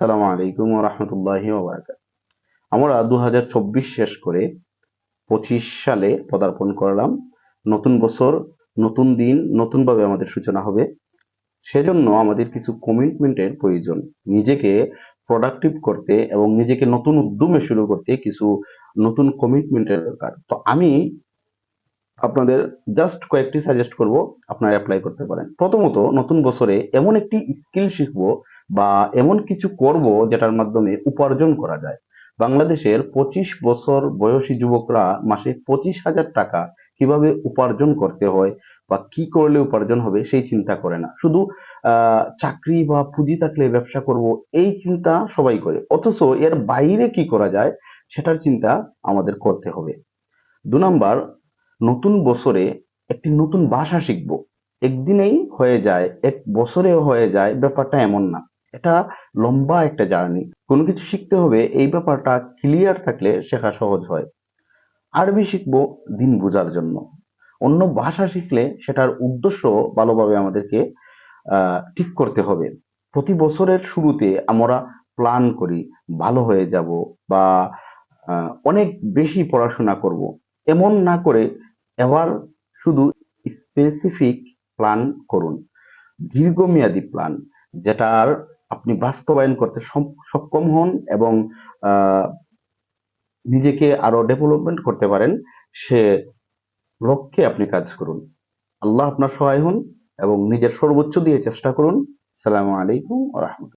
সালাম আলাইকুম রহমতুল্লাহি আমরা দু শেষ করে পঁচিশ সালে পদার্পণ করলাম। নতুন বছর, নতুন দিন, নতুনভাবে আমাদের সূচনা হবে। সেজন্য আমাদের কিছু কমিটমেন্টের প্রয়োজন। নিজেকে প্রোডাক্টিভ করতে এবং নিজেকে নতুন উদ্যমে শুরু করতে কিছু নতুন কমিটমেন্টের দরকার। তো আমি আপনাদের জাস্ট কয়েকটি সাজেস্ট করব, আপনারা অ্যাপ্লাই করতে পারেন। প্রথমত, নতুন বছরে এমন একটি স্কিল শিখব বা এমন কিছু করব যেটার মাধ্যমে উপার্জন করা যায়। বাংলাদেশের পঁচিশ বছর বয়সী যুবকরা মাসে পঁচিশ হাজার টাকা কীভাবে উপার্জন করতে হয় বা কি করলে উপার্জন হবে সেই চিন্তা করে না। শুধু চাকরি বা পুঁজি থাকলে ব্যবসা করব, এই চিন্তা সবাই করে। অথচ এর বাইরে কি করা যায়, সেটার চিন্তা আমাদের করতে হবে। দু নাম্বার নতুন বছরে একটি নতুন ভাষা শিখব। একদিনেই হয়ে যায়, এক বছরেও হয়ে যায়, ব্যাপারটা এমন না। এটা লম্বা একটা জার্নি। কোনো কিছু শিখতে হবে, এই ব্যাপারটা ক্লিয়ার থাকলে শেখা সহজ হয়। আরবি শিখব দিন বোঝার জন্য। অন্য ভাষা শিখলে সেটার উদ্দেশ্য ভালোভাবে আমাদেরকে ঠিক করতে হবে। প্রতি বছরের শুরুতে আমরা প্ল্যান করি, ভালো হয়ে যাব বা অনেক বেশি পড়াশোনা করব। এমন না করে এবার শুধু স্পেসিফিক প্ল্যান করুন, দীর্ঘমেয়াদী প্ল্যান যেটার আপনি বাস্তবায়ন করতে সক্ষম হন এবং নিজেকে আরও ডেভেলপমেন্ট করতে পারেন, সে লক্ষ্যে আপনি কাজ করুন। আল্লাহ আপনার সহায় হন এবং নিজের সর্বোচ্চ দিয়ে চেষ্টা করুন। সালামু আলাইকুম রহমতুল্লাহ।